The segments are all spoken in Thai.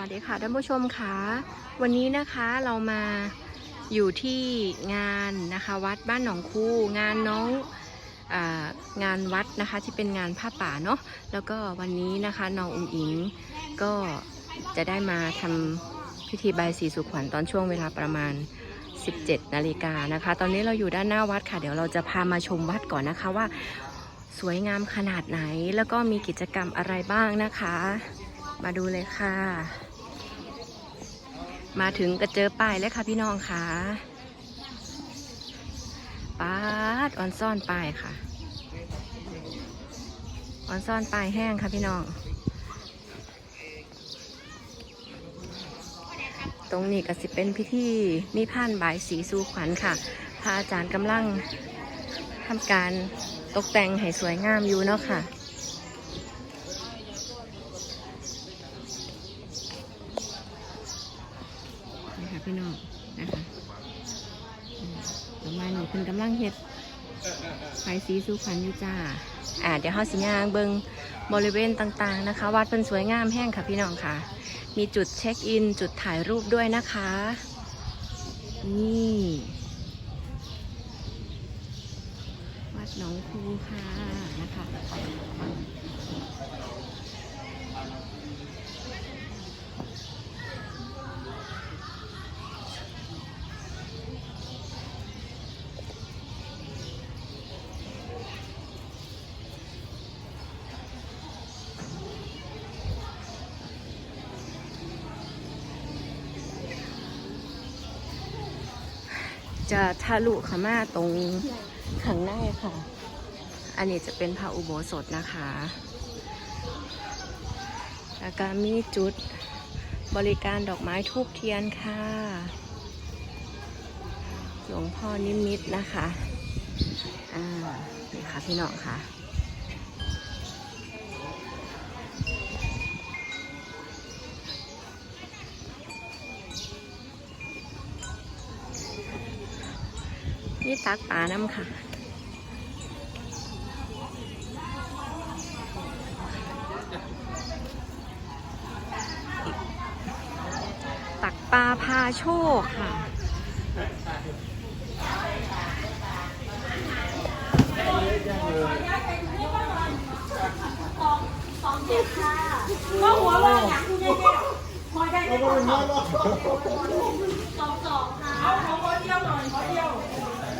วัสดีค่ะท่านผู้ชมค่ะวันนี้นะคะเรามาอยู่ที่งานนะคะวัดบ้านหนองคูงานน้องงานวัดนะคะที่เป็นงานผ้าป่าเนาะแล้วก็วันนี้นะคะน้องอุ๋งอิงก็จะได้มาทำพิธีใบายสีสุขวัญตอนช่วงเวลาประมาณ 17นาฬิกานะคะ ตอนนี้เราอยู่ด้านหน้าวัดค่ะ เดี๋ยวเราจะพามาชมวัดก่อนนะคะว่า สวยงามขนาดไหนแล้วก็มีกิจกรรมอะไรบ้างนะคะ มาดูเลยค่ะ มาถึงก็เจอป้ายเลยค่ะพี่น้องค่ะป้าดออนซ่อนป้ายค่ะออนซ่อนป้ายแห้งค่ะพี่น้อง ตรงนี้ก็สิเป็นพิธีมีผ่านบายสีสู่ขวัญค่ะพระอาจารย์กำลังทำการตกแต่งให้สวยงามอยู่เนาะค่ะ นี่ค่ะ พี่น้องนะคะอืมต่อมาหนูคุณกำลังเฮ็ดไฟสีสุขวัญอยู่จ้าอ่าเดี๋ยวเฮาสิย่างเบิงบริเวณต่างๆนะคะ วัดเป็นสวยงามแห้งค่ะพี่น้องค่ะ มีจุดเช็คอิน จุดถ่ายรูปด้วยนะคะ นี่ วัดหนองคูค่ะนะคะ จะทะลุเข้ามาตรงข้างในค่ะ อันนี้จะเป็นพระอุโบสถนะคะ แล้วก็มีจุดบริการดอกไม้ทูบเทียนค่ะ หลวงพ่อนิมิตนะคะ อ่า นี่ค่ะพี่น้องค่ะ นี่ตักปลาน้ำค่ะตักปลาพาโชคค่ะก็หัวว่าอยากคุณยายแก้วพอได้ไหมสองสองค่ะเอาของขอเดียวหน่อยขอเดียว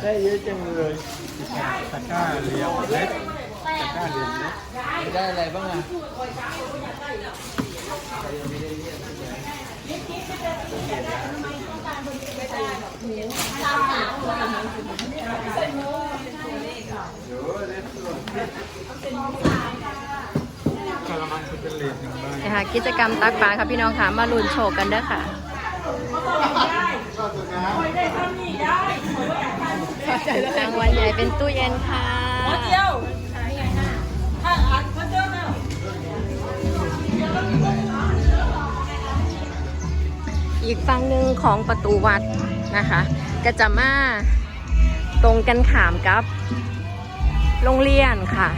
ได้เยอะจังเลยตะกร้าเรียวเล็กตะกร้าเรียวเล็กได้อะไรบ้างอะกระมังคือเป็นเหรียญหนึ่งใบนะคะกิจกรรมตักปลาค่ะพี่น้องค่ะมาลุ้นโชว์กันเด้อค่ะคอยได้เท่านี้ได้ คอยว่าอยากได้รางวัลใหญ่เป็นตู้เย็นค่ะขอเดียวถ้าอ่านขอเดียวนะอีกฝั่งหนึ่งของประตูวัดนะคะ ก็จะมาตรงกันขามกับโรงเรียนค่ะ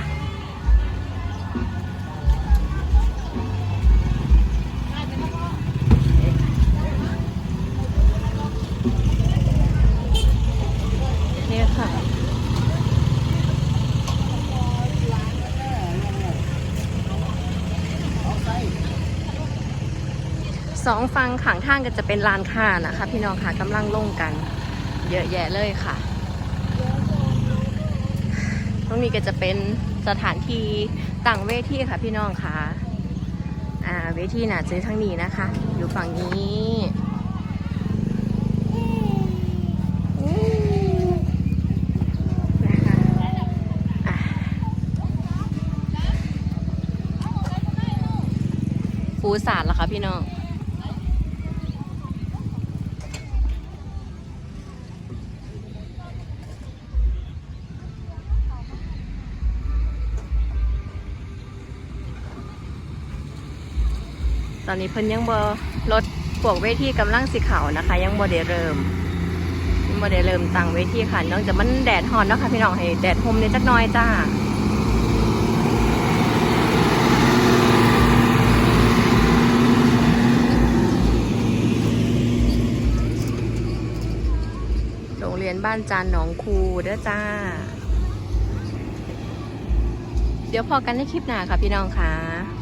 สองฝั่งขางทางก็จะเป็นลานค้านะคะ พี่น้องค่ะกำลังลงกัน เยอะแยะเลยค่ะ ตรงนี้ก็จะเป็นสถานที่ตั้งเวทีค่ะพี่น้องค่ะอ่าเวทีน่ะเจอทางนี้นะคะ อยู่ฝั่งนี้นะคะอะปูสาดเหรอคะพี่น้อง ตอนนี้เพิ่นยังบ่รถพวกเวทีกำลังสีขาวนะคะ ยังบ่ได้เริ่มยังบ่ได้เริ่มตั้งเวทีค่ะนองจะมันแดดฮอนนะคะพี่น้องให้แดดโฮมนิดน้อยจ้าโรงเรียนบ้านจานหนองคูเด้อจ้า เดี๋ยวพอกันในคลิปหน้าค่ะพี่น้องค่ะ